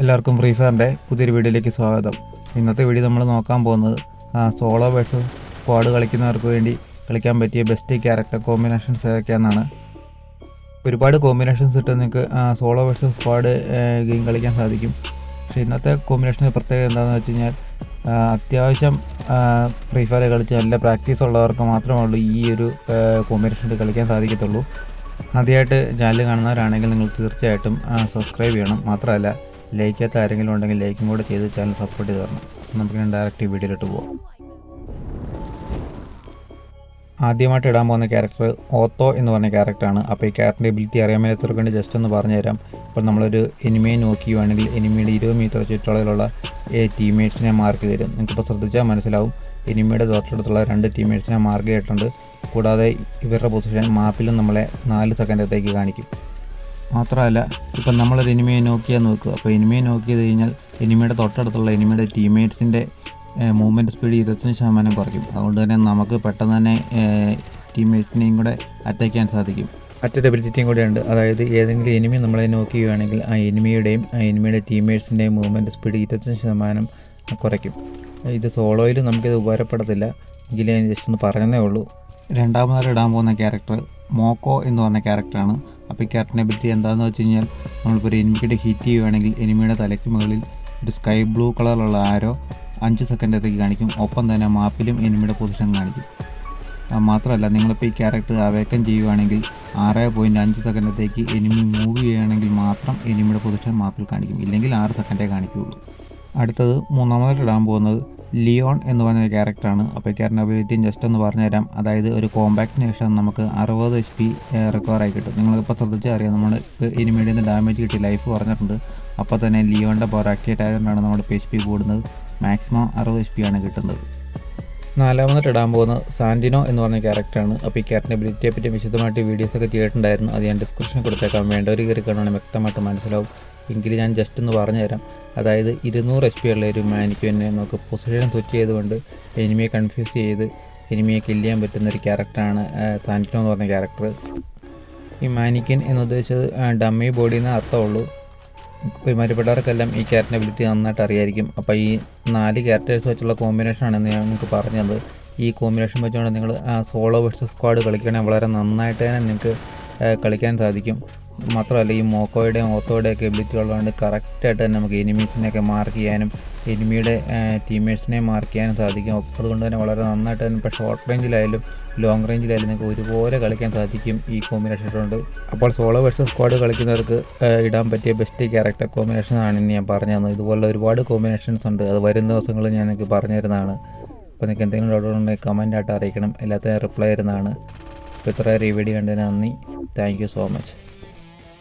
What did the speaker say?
എല്ലാവർക്കും ഫ്രീ ഫയറിന്റെ പുതിയൊരു വീഡിയോയിലേക്ക് സ്വാഗതം. ഇന്നത്തെ വീഡിയോ നമ്മൾ നോക്കാൻ പോകുന്നത് സോളോ വേഴ്സ് സ്ക്വാഡ് കളിക്കുന്നവർക്ക് വേണ്ടി കളിക്കാൻ പറ്റിയ ബെസ്റ്റ് ക്യാരക്ടർ കോമ്പിനേഷൻസ് ഏതൊക്കെയാണെന്നാണ്. ഒരുപാട് കോമ്പിനേഷൻസ് ഇട്ട് നിങ്ങൾക്ക് സോളോ വേഴ്സ് സ്ക്വാഡ് ഗെയിം കളിക്കാൻ സാധിക്കും. പക്ഷേ ഇന്നത്തെ കോമ്പിനേഷന്റെ പ്രത്യേകത എന്താണെന്ന് വെച്ച് കഴിഞ്ഞാൽ അത്യാവശ്യം ഫ്രീ ഫയർ കളിച്ച് നല്ല പ്രാക്ടീസ് ഉള്ളവർക്ക് മാത്രമേ ഉള്ളൂ ഈ ഒരു കോമ്പിനേഷൻ കളിക്കാൻ സാധിക്കത്തുള്ളൂ. ആദ്യമായിട്ട് ചാനൽ കാണുന്നവരാണെങ്കിൽ നിങ്ങൾ തീർച്ചയായിട്ടും സബ്സ്ക്രൈബ് ചെയ്യണം. മാത്രമല്ല ലൈക്ക് ചെയ്യാത്ത ആരെങ്കിലും ഉണ്ടെങ്കിൽ ലൈക്കും കൂടെ ചെയ്ത് ചാനൽ സപ്പോർട്ട് ചെയ്ത് തരണം. നമുക്ക് ഡയറക്റ്റ് വീഡിയോയിലോട്ട് പോകാം ആദ്യമായിട്ട് ഇടാൻ പോകുന്ന ക്യാരക്ടർ ഓത്തോ എന്ന് പറഞ്ഞ ക്യാരക്ടറാണ് അപ്പോൾ ഈ ക്യാരക്ടറിന്റെ എബിലിറ്റി അറിയാൻ മേലത്തവർക്ക് വേണ്ടി ജസ്റ്റ് ഒന്ന് പറഞ്ഞു തരാം. അപ്പോൾ നമ്മളൊരു എനിമിയെ നോക്കുകയാണെങ്കിൽ എനിമിയുടെ ഇരുപത് മീറ്റർ ചുറ്റളവിലുള്ള ടീംമേറ്റ്സിനെ മാർക്ക് തരും. നിങ്ങൾക്കിപ്പോൾ ശ്രദ്ധിച്ചാൽ മനസ്സിലാവും. എനിമിയുടെ തൊട്ടടുത്തുള്ള രണ്ട് ടീംമേറ്റ്സിനെ മാർക്ക് ചെയ്തിട്ടുണ്ട്. കൂടാതെ ഇവരുടെ പൊസിഷൻ മാപ്പിലും നമ്മളെ നാല് സെക്കൻഡത്തേക്ക് കാണിക്കും. മാത്രമല്ല ഇപ്പം നമ്മളൊരു എനിമിയെ നോക്കിയാൽ നോക്കുക. അപ്പോൾ എനിമിയെ നോക്കി ചെയ്ത് കഴിഞ്ഞാൽ എനിമിയുടെ തൊട്ടടുത്തുള്ള എനിമിയുടെ ടീംമേറ്റ്സിന്റെ മൂവ്മെന്റ് സ്പീഡ് ഇരുപത്തഞ്ച് ശതമാനം കുറയ്ക്കും. അതുകൊണ്ട് തന്നെ നമുക്ക് പെട്ടെന്ന് തന്നെ ടീംമേറ്റ്സിനെയും കൂടെ അറ്റാക്ക് ചെയ്യാൻ സാധിക്കും. മറ്റൊരു എബിലിറ്റിയും കൂടെ ഉണ്ട്. അതായത് ഏതെങ്കിലും എനിമി നമ്മളെ നോക്കുകയാണെങ്കിൽ ആ എനിമിയുടെയും ആ എനിമിയുടെ ടീംമേറ്റ്സിന്റെയും മൂവ്മെന്റ് സ്പീഡ് ഇരുപത്തഞ്ച് ശതമാനം കുറയ്ക്കും. ഇത് സോളോയിൽ നമുക്കിത് ഉപകാരപ്പെടത്തില്ല. എങ്കിലും ജസ്റ്റ് ഒന്ന് പറഞ്ഞതേ ഉള്ളൂ. രണ്ടാമതായിട്ട് ഇടാൻ പോകുന്ന ക്യാരക്ടർ മോക്കോ എന്ന് പറഞ്ഞ ക്യാരക്ടറാണ്. അപ്പോൾ ഈ ക്യാരക്ടറിനെ പറ്റി എന്താണെന്ന് വെച്ച് കഴിഞ്ഞാൽ നമ്മളിപ്പോൾ ഒരു എനിമിയുടെ ഹിറ്റ് ചെയ്യുകയാണെങ്കിൽ എനിമിയുടെ തലയ്ക്ക് മുകളിൽ ഒരു സ്കൈ ബ്ലൂ കളറുള്ള ആരോ അഞ്ച് സെക്കൻഡത്തേക്ക് കാണിക്കും. ഒപ്പം തന്നെ മാപ്പിലും എനിമിയുടെ പൊസിഷൻ കാണിക്കും. മാത്രമല്ല നിങ്ങളിപ്പോൾ ഈ ക്യാരക്ടർ അവേക്കം ചെയ്യുകയാണെങ്കിൽ ആറ് പോയിന്റ് അഞ്ച് സെക്കൻഡത്തേക്ക് എനിമി മൂവ് ചെയ്യുകയാണെങ്കിൽ മാത്രം എനിമിയുടെ പൊസിഷൻ മാപ്പിൽ കാണിക്കും. ഇല്ലെങ്കിൽ ആറ് സെക്കൻഡേ കാണിക്കുകയുള്ളൂ. അടുത്തത് മൂന്നാമതായിട്ട് ഇടാൻ പോകുന്നത്. ലിയോൺ എന്ന് പറഞ്ഞ ക്യാരക്ടറാണ് അപ്പോൾ ഈ ക്യാരക്ടറിന്റെ അബിലിറ്റിയും ജസ്റ്റ് ഒന്ന് പറഞ്ഞുതരാം. അതായത് ഒരു കോമ്പാക്റ്റിന് ശേഷം നമുക്ക് അറുപത് എച്ച് പി റിക്കവറായി കിട്ടും. നിങ്ങളിപ്പോൾ ശ്രദ്ധിച്ചാൽ അറിയാം നമ്മൾ എനിമിയുടെ ഡാമേജ് കിട്ടി ലൈഫ് കുറഞ്ഞിട്ടുണ്ട്. അപ്പോൾ തന്നെ ലിയോണിന്റെ പവർ ആക്ടിവേറ്റ് ആയതുകൊണ്ടാണ് നമ്മുടെ എച്ച് പി കൂടുന്നത്. മാക്സിമം അറുപത് എച്ച് പി ആണ് കിട്ടുന്നത്. നാലാമതായിട്ട് ഇടാൻ പോകുന്ന സാന്റിനോ എന്ന് പറഞ്ഞ ക്യാരക്ടറാണ്. അപ്പോൾ ഈ ക്യാരക്ടറിന്റെ എബിലിറ്റിയെ പറ്റി വിശദമായിട്ട് വീഡിയോസ് വീഡിയോസൊക്കെ ചെയ്തിട്ടുണ്ടായിരുന്നു. അത് ഞാൻ ഡിസ്ക്രിപ്ഷനിൽ കൊടുത്തേക്കാം. വേണ്ടവർ കയറി കാണുകയാണെങ്കിൽ വ്യക്തമായിട്ട് മനസ്സിലാവും. എങ്കിൽ ഞാൻ ജസ്റ്റ് ഒന്ന് പറഞ്ഞു തരാം അതായത് ഇരുന്നൂറ് എച്ച് പി ഉള്ള ഒരു മാനിക്ക് തന്നെ നമുക്ക് പൊസിഷൻ സ്വിച്ച് ചെയ്തുകൊണ്ട് എനിമിയെ കൺഫ്യൂസ് ചെയ്ത് എനിമിയെ കില്ല് ചെയ്യാൻ പറ്റുന്ന ഒരു ക്യാരക്ടറാണ് സാന്റിനോ എന്ന് പറഞ്ഞ ക്യാരക്ടർ ഈ മാനിക്കൻ എന്നുദ്ദേശിച്ചത് ഡമ്മി ബോഡി നിന്ന് അർത്ഥമുള്ളൂ. ഒരുമാതിരിപ്പെട്ടവർക്കെല്ലാം ഈ ക്യാരറ്റിന്റെ എബിലിറ്റി നന്നായിട്ട് അറിയായിരിക്കും. അപ്പോൾ ഈ നാല് ക്യാരക്ടേഴ്സ് വെച്ചുള്ള കോമ്പിനേഷൻ ആണ് ഞാൻ നിങ്ങൾക്ക് പറഞ്ഞത്. ഈ കോമ്പിനേഷൻ വെച്ചുകൊണ്ട് നിങ്ങൾ സോളോ വേഴ്സസ് സ്ക്വാഡ് കളിക്കുകയാണെങ്കിൽ വളരെ നന്നായിട്ട് തന്നെ നിങ്ങൾക്ക് കളിക്കാൻ സാധിക്കും. മാത്രമല്ല ഈ മോക്കോയുടെയും ഓത്തോയുടെയും ഒക്കെ എബിലിറ്റി ഉള്ളതുകൊണ്ട് കറക്റ്റായിട്ട് തന്നെ നമുക്ക് എനിമീസിനെയൊക്കെ മാർക്ക് ചെയ്യാനും എനിമിയുടെ ടീംമേറ്റ്സിനെ മാർക്ക് ചെയ്യാനും സാധിക്കും. അതുകൊണ്ട് തന്നെ വളരെ നന്നായിട്ട് തന്നെ ഇപ്പോൾ ഷോർട്ട് റേഞ്ചിലായാലും ലോങ് റേഞ്ചിലായാലും നിങ്ങൾക്ക് ഒരുപോലെ കളിക്കാൻ സാധിക്കും ഈ കോമ്പിനേഷൻ കൊണ്ട്. അപ്പോൾ സോളോ വേഴ്സസ് സ്ക്വാഡ് കളിക്കുന്നവർക്ക് ഇടാൻ പറ്റിയ ബെസ്റ്റ് ക്യാരക്ടർ കോമ്പിനേഷൻ ആണ് ഞാൻ പറഞ്ഞു തന്നത്. ഇതുപോലെ ഒരുപാട് കോമ്പിനേഷൻസ് ഉണ്ട്. അത് വരും ദിവസങ്ങളിൽ ഞാൻ നിങ്ങൾക്ക് പറഞ്ഞു തരുന്നതാണ്. അപ്പോൾ നിങ്ങൾക്ക് എന്തെങ്കിലും ഡൗട്ട് ഉണ്ടെങ്കിൽ കമന്റ് ആയിട്ട് അറിയിക്കണം. എല്ലാത്തിനും റിപ്ലൈ തരുന്നതാണ്. അപ്പോൾ ഇത്ര ഈ കണ്ടതിന് നന്ദി. Thank you so much